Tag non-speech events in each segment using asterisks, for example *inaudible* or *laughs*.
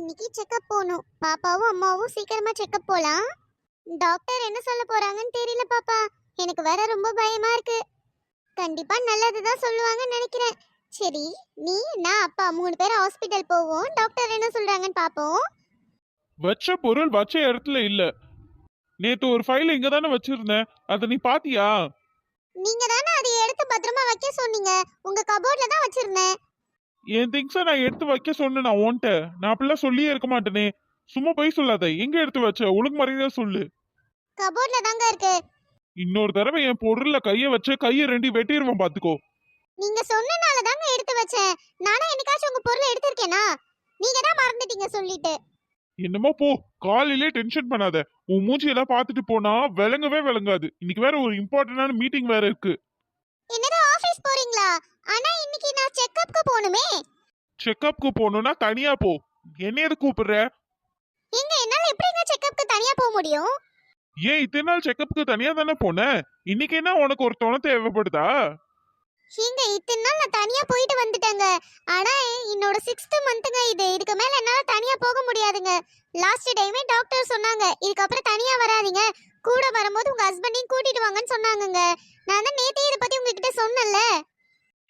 இன்னைக்கு செக்கப் போகணும். பாப்பாவும் அம்மாவும் சீக்கிரமா செக்கப் போலாம். டாக்டர் என்ன சொல்ல போறாங்கன்னு தெரியல பாப்பா. எனக்கு வேற ரொம்ப பயமா இருக்கு. கண்டிப்பா நல்லதுதான் சொல்லுவாங்கன்னு நினைக்கிறேன். சரி நீ நான் அப்பா மூணு பேரும் ஹாஸ்பிட்டல் போவோம். டாக்டர் என்ன சொல்றாங்கன்னு பாப்போம். வச்ச பொருள் வச்ச இடத்துல இல்ல. நேத்து ஒரு ஃபைல் இங்க தானே வச்சிருந்தேன். அத நீ பாத்தியா? நீங்க தானே அதை எடுத்து பத்திரமா வைக்க சொன்னீங்க. உங்க கபோர்ட்ல தான் வச்சிருந்தேன். என் திங்ஸ நான் எடுத்து வைக்க சொன்னேன் நான் உன்கிட்ட. நான் அப்படிலாம் சொல்லியே இருக்க மாட்டேனே. சும்மா போய் சொல்லாத. எங்க எடுத்து வச்ச? ஒழுங்கு மரியாதையா சொல்லு. கபோர்ட்ல தாங்க இருக்கு. இன்னொரு தடவை என் பொருள்ல கைய வச்ச கைய ரெண்டி வெட்டிடுவேன் பாத்துக்கோ. நீங்க சொன்னனால தாங்க எடுத்து வச்சேன். நானா என்னைக்காச்சும் உங்க பொருளை எடுத்திருக்கேனா? நீங்க தான் மறந்துட்டீங்க சொல்லிட்டு. என்னமோ போ. காலையிலே டென்ஷன் பண்ணாத. உன் மூஞ்சியெல்லாம் பார்த்துட்டு போனா விளங்கவே விளங்காது. இன்னைக்கு வேற ஒரு இம்பார்ட்டன்டான மீட்டிங் வேற இருக்கு. என்னது ஆபீஸ் போறீங்களா? ஆனா இன்னைக்கு நான் செக்கப்க்கு போகணுமே? செக்கப்க்கு போகணும்னா தனியா போ. என்ன எது கூப்பிடுற? எங்க? என்னால எப்படிங்க செக்கப்க்கு தனியா போக முடியும்? ஏன் இத்தனை நாள் செக்கப்க்கு தனியா தானே போன? இன்னைக்கு என்ன உனக்கு ஒரு துணை தேவைப்படுதா? எங்க? இத்தனை நாள் நான் தனியா போயிட்டு வந்துட்டேங்க. ஆனா என்னோட சிக்ஸ்த் மந்த்துங்க இது. இதுக்கு மேல என்னால தனியா போக முடியாதுங்க. லாஸ்ட் டைமே டாக்டர் சொன்னாங்க. இதுக்கப்புறம் தனியா வராதீங்க. கூட வரும்போது உங்க ஹஸ்பண்டையும் கூட்டிட்டு வாங்கன்னு சொன்னாங்கங்க. நான் தான் நேத்தே இதை பத்தி உங்ககிட்ட சொன்னேன்ல.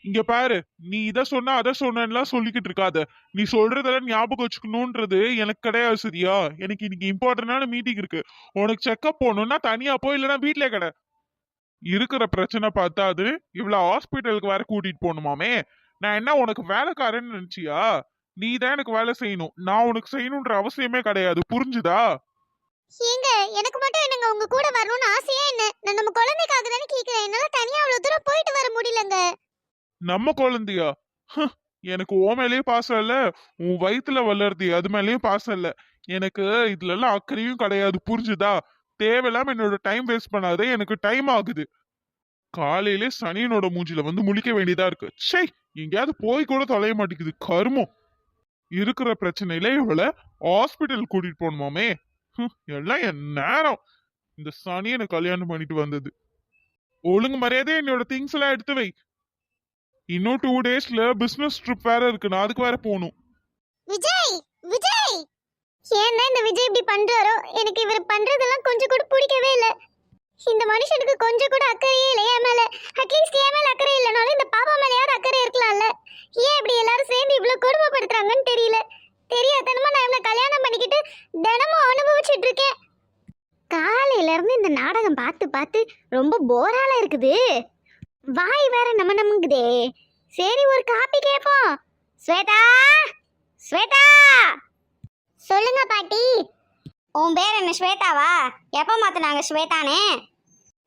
இங்க பாரு நீ இத சொன்ன அத சொன்னேன்லாம் சொல்லிக்கிட்டு இருக்காத. நீ சொல்றதெல்லாம் ஞாபகம் வச்சுக்கணும்ன்றது எனக்கு கிடையாது சரியா? எனக்கு இன்னைக்கு இம்பார்ட்டன்டான மீட்டிங் இருக்கு. உனக்கு செக்கப் போகணும்னா தனியா போய் இல்லைன்னா வீட்லயே கடை. இருக்கிற பிரச்சனை பார்த்தா அது இவ்வளவு ஹாஸ்பிட்டலுக்கு வேற கூட்டிட்டு போகணுமாமே? நான் என்ன உனக்கு வேலைக்காரன்னு நினைச்சியா? நீ தான் எனக்கு வேலை செய்யணும். நான் உனக்கு செய்யணுன்ற அவசியமே கிடையாது. புரிஞ்சுதா? ஏங்க எனக்கு மட்டும் என்னங்க உங்க கூட வரணும்னு ஆசையா என்ன? நான் நம்ம குழந்தைக்காக தானே கேக்குறேன். என்னால தனியா அவ்வளவு தூரம் போயிட்டு வர முடியலங்க. நம்ம குழந்தையா? எனக்கு ஓ மேலேயும் பாசம் இல்ல. உன் வயித்துல வளருது அது மேலேயும் பாசம் இல்ல. எனக்கு இதுல எல்லாம் அக்கறையும் கிடையாது. புரிஞ்சுதா? தேவையில்லாம என்னோட டைம் வேஸ்ட் பண்ணாதே. எனக்கு டைம் ஆகுது. காலையிலே சனியனோட மூஞ்சில வந்து முழிக்க வேண்டியதா இருக்கு. ச்சே எங்கேயாவது போய் கூட தொலைய மாட்டேங்குது. கருமம். இருக்கிற பிரச்சனையில இவளை ஹாஸ்பிட்டல் கூட்டிட்டு போகணுமாமே? எல்லாம் என் நேரம். இந்த சனியனை கல்யாணம் பண்ணிட்டு வந்தது. ஒழுங்கு மரியாதை என்னோட திங்ஸ் எல்லாம் எடுத்து வை. இன்னும் டூ டேஸ்ல பிசினஸ் ட்ரிப் வேற இருக்கு. நான் அதுக்கு வேற போகணும். விஜய் விஜய்! ஏன்னா இந்த விஜய் இப்படி பண்றாரோ? எனக்கு இவர் பண்றதெல்லாம் கொஞ்சம் கூட பிடிக்கவே இல்ல. இந்த மனுஷனுக்கு கொஞ்சம் கூட அக்கறையே இல்லை. என் மேல அட்லீஸ்ட் என் மேல அக்கறை இல்லைனாலும் இந்த பாப்பா மேலேயாவது அக்கறை இருக்கலாம்ல? ஏன் இப்படி எல்லாரும் சேர்ந்து இவ்வளவு கொடுமைப்படுத்துறாங்கன்னு தெரியல. தெரியாதனமா நான் இவனை கல்யாணம் பண்ணிக்கிட்டு தினமும் அனுபவிச்சுட்டு இருக்கேன். காலையில இருந்து இந்த நாடகம் பார்த்து பார்த்து ரொம்ப போரால இருக்குது. வாய் வேற நம்ம நம்புங்குதே சரி ஒரு காப்பி கேட்போம் ஸ்வேதா! ஸ்வேதா! சொல்லுங்க பாட்டி. உன் பேர் என்ன ஸ்வேதாவா? எப்போ மாத்தினாங்க ஸ்வேதானே?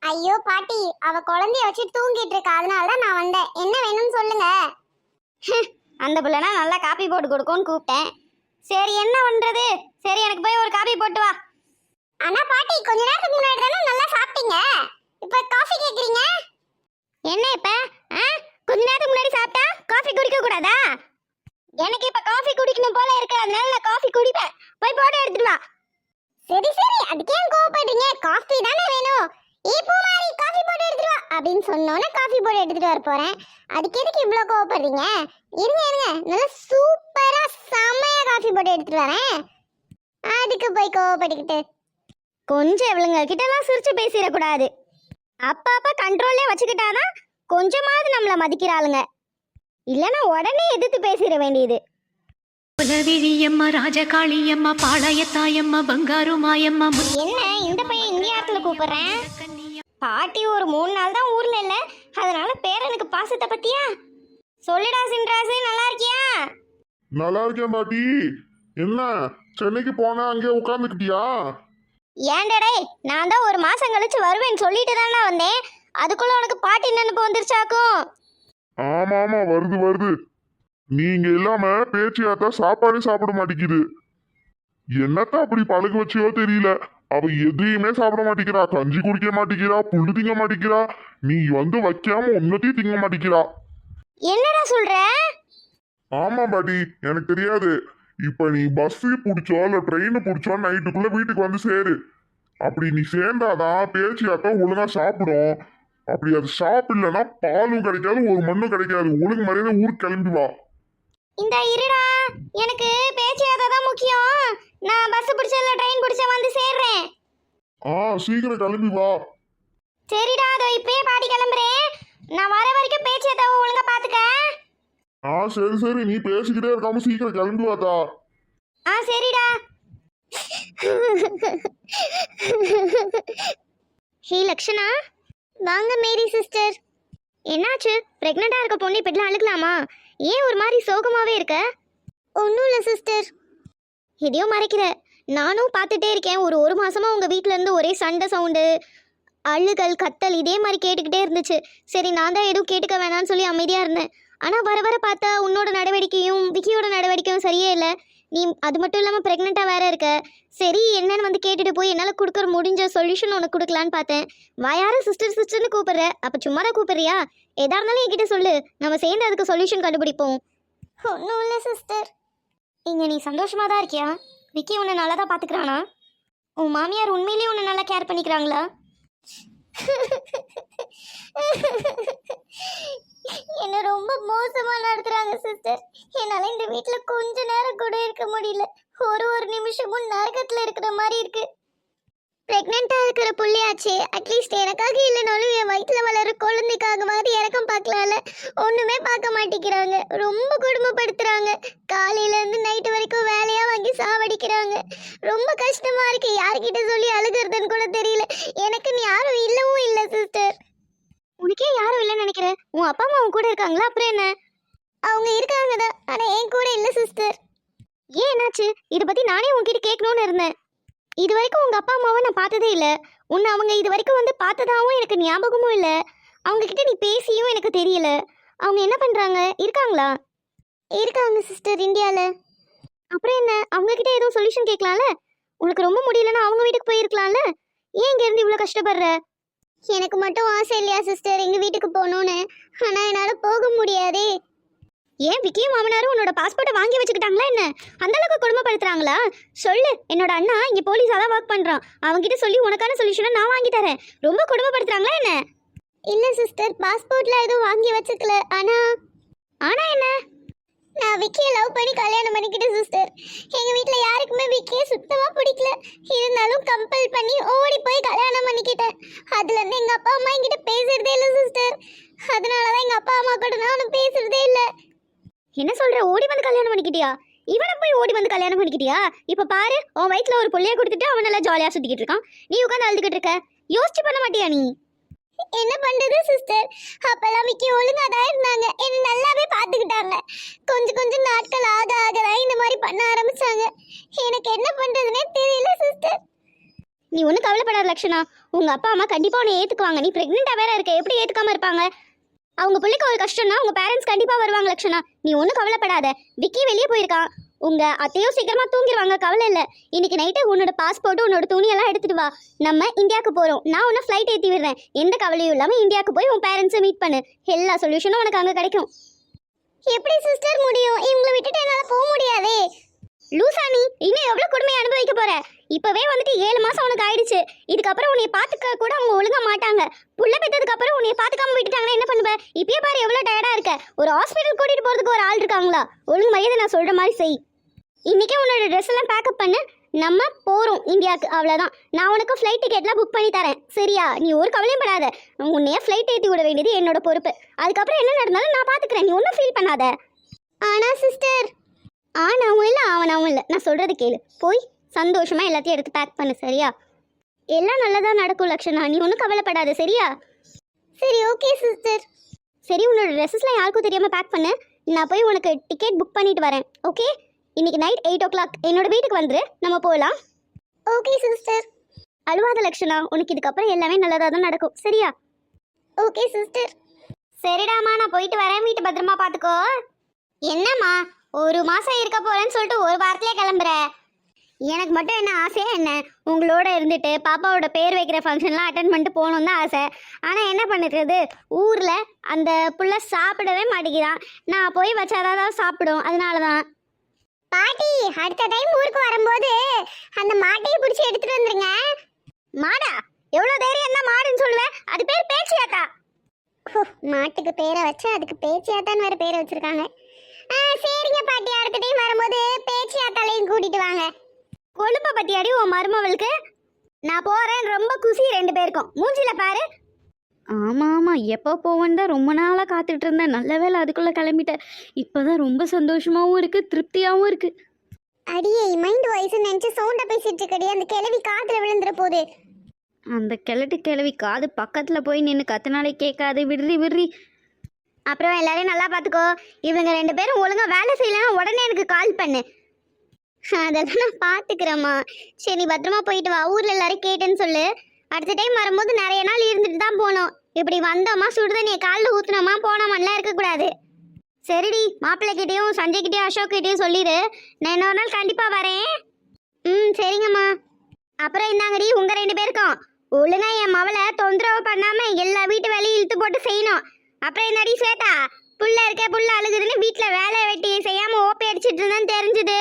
ஐயோ பாட்டி அவ குழந்தைய வச்சு தூங்கிட்டு இருக்கா. அதனால தான் நான் வந்தேன். என்ன வேணும்னு சொல்லுங்க. அந்த பிள்ளைனா நல்லா காப்பி போட்டு கொடுக்கும்னு கூப்பிட்டேன். சரி என்ன பண்றது? சரி எனக்கு போய் ஒரு காப்பி போட்டு வா. ஆனா பாட்டி கொஞ்ச நேரத்துக்கு முன்னாடி தானே நல்லா சாப்பிட்டீங்க? இப்போ காஃபி கேக்குறீங்க? என்ன இப்ப? ஆ? கொஞ்ச நேரத்துக்கு முன்னாடி சாப்பிட்டா? காஃபி குடிக்க கூடாதா? எனக்கு இப்ப காஃபி குடிக்கணும் போல இருக்கு. அதனால நான் காஃபி குடிப்பேன். போய் போட எடுத்துட்டு வா. சரி சரி. அதுக்கு ஏன் கோவப்படுறீங்க காஃபி தானே வேணும். ஏ பூமாரி காஃபி போட்டு எடுத்துட்டு வா அப்படின்னு சொன்னோன்னே காஃபி போட்டு எடுத்துட்டு வர போறேன். அதுக்கு எதுக்கு இவ்வளோ கோவப்படுறீங்க? இருங்க இருங்க. நல்லா சூப்பரா செம்மையா காஃபி போட்டு எடுத்துட்டு வரேன். அதுக்கு போய் கோவப்பட்டுக்கிட்டு. கொஞ்சம் இவளுங்க கிட்டலாம் சிரிச்சு பேசிடக்கூடாது. அப்பா அப்பா கண்ட்ரோல்லே வச்சுக்கிட்டாதான் கொஞ்சமாவது நம்மள மதிக்கிறாளுங்க. இல்லைன்னா உடனே எதிர்த்து பேசிட வேண்டியது. குலவிழியம்மா ராஜகாளியம்மா பாளையத்தாயம்மா பங்காரு மாயம்மா என்ன இந்த பையன் இந்த நேரத்துல கூப்பிடுறேன்? பாட்டி ஒரு மூணு நாள் தான் ஊர்ல இல்ல. அதனால பேரனுக்கு பாசத்தை பத்தியா? சொல்லுடா சின்ராசு நல்லா இருக்கியா? நல்லா இருக்கேன் பாட்டி. என்ன சென்னைக்கு போன அங்கே உட்காந்துக்கிட்டியா ஏண்டடே நான் தான் ஒரு மாசம் கழிச்சு வருவேன்னு சொல்லிட்டு தானே வந்தேன். அதுக்குள்ள உனக்கு பாட்டி நினைப்பு வந்துருச்சாக்கும்? ஆமா ஆமா வருது வருது. நீங்க இல்லாம பேச்சியாத்தா சாப்பாடே சாப்பிட மாட்டேங்குது. என்னத்த அப்படி பழக வச்சியோ தெரியல. அவ எதையுமே சாப்பிட மாட்டேங்கிறா. கஞ்சி குடிக்க மாட்டேங்கிறா புல்லு திங்க மாட்டேங்கிறா. நீ வந்து வைக்காம ஒன்னத்தையும் திங்க மாட்டேங்கிறா. என்னடா சொல்ற? ஆமா பாட்டி. எனக்கு தெரியாது. இப்ப நீ பஸ் பிடிச்சோ இல்ல ட்ரெயின் பிடிச்சோ நைட்டுக்குள்ள வீட்டுக்கு வந்து சேரு. அப்படி நீ சேர்ந்தாதான் பேச்சியாத்தா ஒழுங்கா சாப்பிடும். அப்படி அது சாப்பிடலன்னா பாலும் கிடைக்காது ஒரு மண்ணும் கிடைக்காது. ஒழுங்கு மரியாதை ஊருக்கு கிளம்பி வா. இந்த இருடா. எனக்கு பேச்சியாத தான் முக்கியம். நான் பஸ் பிடிச்சல ட்ரெயின் பிடிச்ச வந்து சேர்றேன். ஆ சீக்கிரம் கிளம்பி வா. சரிடா அதோ இப்பயே பாடி கிளம்புறேன். நான் வர வரைக்கும் பேச்சு ஒழுங்கா பாத்துக்க. ஆ சரி சரி. நீ பேசிக்கிட்டே இருக்காம சீக்கிரம் கிளம்பி வாத்தா ஆ சரிடா. ஹே லக்ஷனா. வாங்க மேரி சிஸ்டர். என்னாச்சு? பிரெக்னெண்டா இருக்க பொண்ணு இப்படிலாம் அழுகலாமா? ஏன் ஒரு மாதிரி சோகமாவே இருக்க? ஒன்றும் இல்லை சிஸ்டர். எதையோ மறைக்கிற. நானும் பார்த்துட்டே இருக்கேன். ஒரு ஒரு மாசமா உங்க வீட்ல இருந்து ஒரே சண்டை சவுண்டு அழுகல் கத்தல் இதே மாதிரி கேட்டுக்கிட்டே இருந்துச்சு. சரி நான் தான் எதுவும் கேட்டுக்க வேணாம்னு சொல்லி அமைதியா இருந்தேன். ஆனா வர வர பார்த்தா உன்னோட நடவடிக்கையும் விக்கியோட நடவடிக்கையும் சரியே இல்லை. நீ அது மட்டும் இல்லாமல் ப்ரெக்னெண்ட்டாக வேற இருக்க. சரி என்னன்னு வந்து கேட்டுட்டு போய் என்னால் கொடுக்குற முடிஞ்ச சொல்யூஷன் உனக்கு கொடுக்கலான்னு பார்த்தேன். வாயார சிஸ்டர் சிஸ்டர்னு கூப்பிடுற. அப்போ சும்மா தான் கூப்பிடுறியா? எதா இருந்தாலும் என்கிட்ட சொல்லு. நம்ம சேர்ந்து அதுக்கு சொல்யூஷன் கண்டுபிடிப்போம். ஒன்றும் இல்லை சிஸ்டர் இங்கே நீ சந்தோஷமாக தான் இருக்கியா? விக்கி உன்னை நல்லா தான் பார்த்துக்கிறானா உன் மாமியார் உண்மையிலேயே உன்னை நல்லா கேர் பண்ணிக்கிறாங்களா? என்ன ரொம்ப மோசமா நடத்துறாங்க சிஸ்டர் என்னால இந்த வீட்டுல கொஞ்ச நேரம் கூட இருக்க முடியல. ஒரு ஒரு நிமிஷமும் நரகத்துல இருக்கிற மாதிரி இருக்கு. பிரெக்னெண்டா இருக்கிற புள்ளியாச்சே. அட்லீஸ்ட் எனக்காக இல்லைனாலும் என் வயிற்றுல வளர குழந்தைக்காக மாதிரி இறக்கம் பார்க்கலாம்ல. ஒன்றுமே பார்க்க மாட்டேங்கிறாங்க. ரொம்ப குடும்பப்படுத்துகிறாங்க காலையிலேருந்து நைட்டு வரைக்கும் வேலையாக வாங்கி சாவடிக்கிறாங்க. ரொம்ப கஷ்டமாக இருக்கு. யார்கிட்ட சொல்லி அழுகிறதுன்னு கூட தெரியல. எனக்குன்னு யாரும் இல்லவும் இல்லை சிஸ்டர் உனக்கே யாரும் இல்லைன்னு நினைக்கிறேன் உன் அப்பா அம்மா உன் கூட இருக்காங்களா? அப்புறம் என்ன? அவங்க இருக்காங்க தான். ஆனால் என் கூட இல்லை சிஸ்டர் ஏன் என்னாச்சு? இதை பற்றி நானே உங்ககிட்ட கேட்கணும்னு இருந்தேன். இது வரைக்கும் உங்கள் அப்பா அம்மாவை நான் பார்த்ததே இல்லை. உன்னை அவங்க இது வரைக்கும் வந்து பார்த்ததாவும் எனக்கு ஞாபகமும் இல்லை. அவங்கக்கிட்ட நீ பேசியும் எனக்கு தெரியல. அவங்க என்ன பண்ணுறாங்க இருக்காங்களா? இருக்காங்க சிஸ்டர் இந்தியாவில் அப்புறம் என்ன? அவங்கக்கிட்ட எதுவும் சொல்யூஷன் கேட்கலாம்ல? உனக்கு ரொம்ப முடியலன்னா அவங்க வீட்டுக்கு போயிருக்கலாம்ல? ஏன் இங்கேருந்து இவ்வளோ கஷ்டப்படுற? எனக்கு மட்டும் ஆசை இல்லையா சிஸ்டர் எங்கள் வீட்டுக்கு போகணுன்னு ஆனால் என்னால் போக முடியாதே. ஏன் விக்கியும் மாமனாரும் உன்னோட பாஸ்போர்ட்டை வாங்கி வச்சுக்கிட்டாங்களா என்ன? அந்த அளவுக்கு கொடுமைப்படுத்துறாங்களா? சொல்லு என்னோட அண்ணா இங்க போலீஸா தான் ஒர்க் பண்றான். அவன்கிட்ட சொல்லி உனக்கான சொல்யூஷனை நான் வாங்கி தரேன். ரொம்ப கொடுமைப்படுத்துறாங்களா என்ன? இல்ல சிஸ்டர் பாஸ்போர்ட்ல எதுவும் வாங்கி வச்சுக்கல. ஆனா ஆனா என்ன? நான் விக்கிய லவ் பண்ணி கல்யாணம் பண்ணிக்கிட்டேன் சிஸ்டர் எங்க வீட்ல யாருக்குமே விக்கிய சுத்தமா பிடிக்கல. இருந்தாலும் கம்பல் பண்ணி ஓடி போய் கல்யாணம் பண்ணிக்கிட்டேன். அதுல இருந்து எங்க அப்பா அம்மா என்கிட்ட பேசுறதே இல்ல சிஸ்டர் அதனாலதான் எங்க அப்பா அம்மா கூட நானும் பேசுறதே இல்ல. என்ன சொல்ற? ஓடி வந்து கல்யாணம் பண்ணிக்கிட்டியா? இவனை போய் ஓடி வந்து கல்யாணம் பண்ணிக்கிட்டியா? இப்ப பாரு உன் வயித்துல ஒரு புள்ளைய கொடுத்துட்டு அவன் நல்லா ஜாலியா சுத்திக்கிட்டு இருக்கான். நீ உட்காந்து அழுதுகிட்டு இருக்க. யோசிச்சு பண்ண மாட்டியா நீ? என்ன பண்றது சிஸ்டர் அப்பெல்லாம் மிக்கி ஒழுங்கா தான் இருந்தாங்க. என்ன நல்லாவே பாத்துக்கிட்டாங்க கொஞ்சம் கொஞ்சம் நாட்கள் ஆக ஆக தான் இந்த மாதிரி பண்ண ஆரம்பிச்சாங்க. எனக்கு என்ன பண்றதுனே தெரியல சிஸ்டர் நீ ஒன்றும் கவலைப்படாத லக்ஷனா. உங்க அப்பா அம்மா கண்டிப்பா உன்னை ஏத்துக்குவாங்க. நீ பிரெக்னெண்டா வேற இருக்க. எப்படி ஏத்துக்காம இருப்பாங்க? அவங்க பிள்ளைக்கு ஒரு கஷ்டம்னா உங்க பேரண்ட்ஸ் கண்டிப்பா வருவாங்க லட்சணா நீ ஒன்றும் கவலைப்படாத. விக்கி வெளியே போயிருக்கான். உங்க அத்தையும் சீக்கிரமா தூங்கிடுவாங்க கவலை இல்லை. இன்னைக்கு நைட்டு உன்னோட பாஸ்போர்ட் உன்னோட துணியெல்லாம் எடுத்துட்டு வா. நம்ம இந்தியாவுக்கு போறோம். நான் உன்னை ஃப்ளைட் ஏத்தி விடுறேன். எந்த கவலையும் இல்லாம இந்தியாவுக்கு போய் உன் பேரண்ட்ஸை மீட் பண்ணு. எல்லா சொல்யூஷனும் உனக்கு அங்க கிடைக்கும். எப்படி சிஸ்டர் முடியும்? இவங்களை விட்டுட்டு என்னால போக முடியாதே. லூசா நீ இன்னும் எவ்வளவு கொடுமையை அனுபவிக்க போற? இப்பவே வந்துட்டு ஏழு மாசம் உனக்கு ஆயிடுச்சு. இதுக்கப்புறம் உன்னை பாத்துக்க கூட அவங்க ஒழுங்க மாட்டாங்க. புள்ள பெத்ததுக்கு அப்புறம் உன்னை பாத்துக்காம விட்டுட்டாங்கன்னா என்ன பண்ணுவ? இப்பயே பாரு எவ்வளவு டயர்டா இருக்க. ஒரு ஹாஸ்பிட்டல் கூட்டிட்டு போறதுக்கு ஒரு ஆள் இருக்காங்களா? ஒழுங்கு மரியாதை நான் சொல்ற மாதிரி செய். இன்னைக்கே உன்னோட ட்ரெஸ் எல்லாம் பேக்கப் பண்ணு. நம்ம போறோம் இந்தியாவுக்கு. அவ்வளவுதான். நான் உனக்கு ஃப்ளைட் டிக்கெட்லாம் புக் பண்ணி தரேன். சரியா? நீ ஒரு கவலையும் படாத. உன்னைய ஃப்ளைட் ஏற்றி விட வேண்டியது என்னோட பொறுப்பு. அதுக்கப்புறம் என்ன நடந்தாலும் நான் பாத்துக்கிறேன் நீ ஒன்றும் ஃபீல் பண்ணாத. ஆனா சிஸ்டர் ஆனாவும் இல்லை ஆவனாவும் இல்லை. நான் சொல்கிறது கேளு. போய் சந்தோஷமாக எல்லாத்தையும் எடுத்து பேக் பண்ணு சரியா? எல்லாம் நல்லதாக நடக்கும் லக்ஷனா. நீ ஒன்றும் கவலைப்படாத சரியா? சரி ஓகே சிஸ்டர் சரி உன்னோட ட்ரெஸ்ஸஸ்லாம் யாருக்கும் தெரியாமல் பேக் பண்ணு. நான் போய் உனக்கு டிக்கெட் புக் பண்ணிட்டு வரேன் ஓகே இன்னைக்கு நைட் எயிட் ஓ கிளாக் என்னோட வீட்டுக்கு வந்துரு. நம்ம போகலாம் ஓகே சிஸ்டர் அழுவாத லக்ஷனா. உனக்கு இதுக்கப்புறம் எல்லாமே நல்லதாக தான் நடக்கும் சரியா? ஓகே சிஸ்டர் சரிடாமா நான் போயிட்டு வரேன். வீட்டு பத்திரமா பார்த்துக்கோ என்னம்மா? ஒரு மாசம் இருக்க போறேன்னு சொல்லிட்டு ஒரு வாரத்திலே கிளம்புற. எனக்கு மட்டும் என்ன ஆசையா என்ன? உங்களோட இருந்துட்டு பாப்பாவோட பேர் வைக்கிற ஃபங்க்ஷன்லாம் அட்டன் பண்ணிட்டு போகணும்னு தான் ஆசை. ஆனால் என்ன பண்ணுறது ஊரில் அந்த புள்ள சாப்பிடவே மாட்டேங்கிறான். நான் போய் வச்சாதான் தான் சாப்பிடும். அதனால தான் பாட்டி அடுத்த டைம் ஊருக்கு வரும்போது அந்த மாட்டையை பிடிச்சி எடுத்துட்டு வந்துருங்க. மாடா எவ்வளோ தைரியம் தான் மாடுன்னு சொல்லுவேன் அது பேர் பேச்சியாத்தா. மாட்டுக்கு பேரை வச்சு அதுக்கு பேச்சியாத்தான்னு வேற பேரை வச்சிருக்காங்க. சரிங்க பாட்டி. அடுத்த டைம் வரும்போது பேச்சியாத்தாலையும் கூட்டிட்டு வாங்க. கொழுப்ப பத்தி அடி உன் மருமவளுக்கு. நான் போறேன். ரொம்ப குசி ரெண்டு பேருக்கும். மூஞ்சில பாரு. ஆமா ஆமா. எப்போ போவேன்னு தான் ரொம்ப நாளாக காத்துட்டு இருந்தேன். நல்ல வேளை அதுக்குள்ளே கிளம்பிட்டேன். இப்போதான் ரொம்ப சந்தோஷமாவும் இருக்கு திருப்தியாவும் இருக்கு. அடியே மைண்ட் வாய்ஸ் நினைச்சு சவுண்ட பேசிட்டு இருக்கடி. அந்த கிளவி காத்துல விழுந்துற போது. அந்த கிழட்டு கிழவி காது பக்கத்தில் போய் நின்று கத்துனாலே கேட்காது. விடுறி விடுறி. அப்புறம் எல்லாரையும் நல்லா பார்த்துக்கோ. இவங்க ரெண்டு பேரும் ஒழுங்காக வேலை செய்யலன்னா உடனே எனக்கு கால் பண்ணு. அதெல்லாம் நான் பார்த்துக்கிறேம்மா. சரி நீ பத்திரமா போயிட்டு வா. ஊரில் எல்லாரும் கேட்டேன்னு சொல்லு. அடுத்த டைம் வரும்போது நிறைய நாள் இருந்துட்டு தான் போனோம். இப்படி வந்தோமா சுடுதண்ணியை காலில் ஊற்றுனோமா போனோமான்லாம் இருக்கக்கூடாது. சரிடி மாப்பிள்ளைக்கிட்டேயும் கிட்டேயும் சஞ்சய் அசோக் கிட்டேயும் சொல்லிடு நான் இன்னொரு நாள் கண்டிப்பாக வரேன். ம் சரிங்கம்மா. அப்புறம் இந்தாங்கடி உங்கள் ரெண்டு பேருக்கும். ஒழுங்கா என் மவளை தொந்தரவு பண்ணாமல் எல்லா வீட்டு வேலையும் இழுத்து போட்டு செய்யணும். அப்புறம் என்னடி ஸ்வேதா? புள்ள இருக்க புள்ள அழுகுதுன்னு வீட்ல வேலை வெட்டி செய்யாம ஓப்பி அடிச்சிட்டு இருந்தேன்னு தெரிஞ்சுது.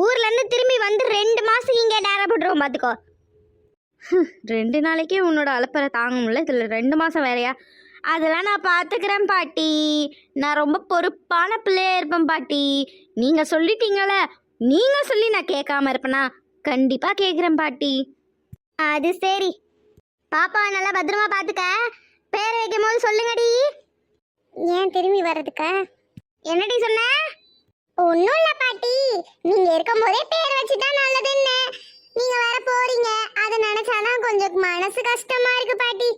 ஊர்ல இருந்து திரும்பி வந்து ரெண்டு மாசம் இங்க டேரா போட்டுருவோம் பாத்துக்கோ. ரெண்டு நாளைக்கே உன்னோட அலப்பறை தாங்க முடியல. இதில் ரெண்டு மாதம் வேறையா? அதெல்லாம் நான் பார்த்துக்கிறேன் பாட்டி. நான் ரொம்ப பொறுப்பான பிள்ளையா இருப்பேன் பாட்டி. நீங்கள் சொல்லிட்டீங்களே. நீங்கள் சொல்லி நான் கேட்காம இருப்பேனா? கண்டிப்பாக கேட்குறேன் பாட்டி. அது சரி. பாப்பா நல்லா பத்திரமா பாத்துக்க. பேர் வைக்கும் போது சொல்லுங்கடி. ஏன் திரும்பி வர்றதுக்கா? என்னடி சொன்ன? ஒன்றும் இல்லை பாட்டி. நீங்கள் இருக்கும் போதே பேர் வச்சுட்டா நல்லதுன்னு. நீங்கள் வர போறீங்க. அதை நினச்சாதான் கொஞ்சம் மனசு கஷ்டமா இருக்கு பாட்டி.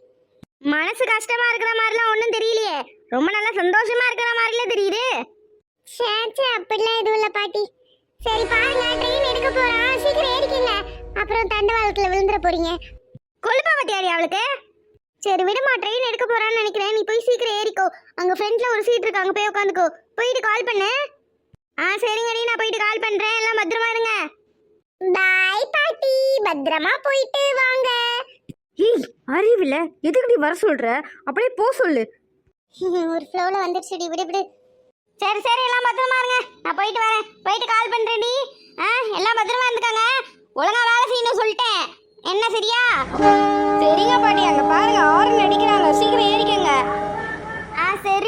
மனசு கஷ்டமா இருக்கிற மாதிரிலாம் ஒன்றும் தெரியலையே. ரொம்ப நல்லா சந்தோஷமா இருக்கிற மாதிரில தெரியுது. சேச்சே அப்படிலாம் எதுவும் இல்லை பாட்டி. சரி பாருங்க ட்ரெயின் எடுக்க போறான். சீக்கிரம் ஏறிக்கங்க. அப்புறம் தண்டவாளத்தில் விழுந்துற போறீங்க. கொழுப்பா பத்தியாடி அவளுக்கு? சரி விடுமா ட்ரெயின் எடுக்க போறான்னு நினைக்கிறேன். நீ போய் சீக்கிரம் ஏறிக்கோ. அங்க ஃப்ரண்ட்ல ஒரு சீட் இருக்கு அங்க போய் உட்காந்துக்கோ. போயிட்டு கால் பண்ணு. ஆ சரிங்கடி நான் போயிட்டு கால் பண்றேன். எல்லாம் பத்திரமா இருங்க. பாய் பாட்டி. பத்திரமா போயிட்டு வாங்க. ஏய் அறிவில் எதுக்குடி வர சொல்கிற அப்படியே போ சொல்லு. *laughs* ஒரு ஃப்ளோல வந்துருச்சுடி. விடு விடு. சரி சரி எல்லாம் பத்திரமா இருங்க. நான் போயிட்டு வரேன். போயிட்டு கால் பண்றேன்டி. ஆ எல்லாம் பத்திரமா இருந்துக்கங்க. ஒழுங்கா வேலை செய்யணும் சொல்லிட்டேன். என்ன சரியா? சரிங்க பாட்டி அங்க பாருங்க ஆரன் அடிக்கிறாங்க. சீக்கிரம் ஏறிக்கங்க. ஆ சரி.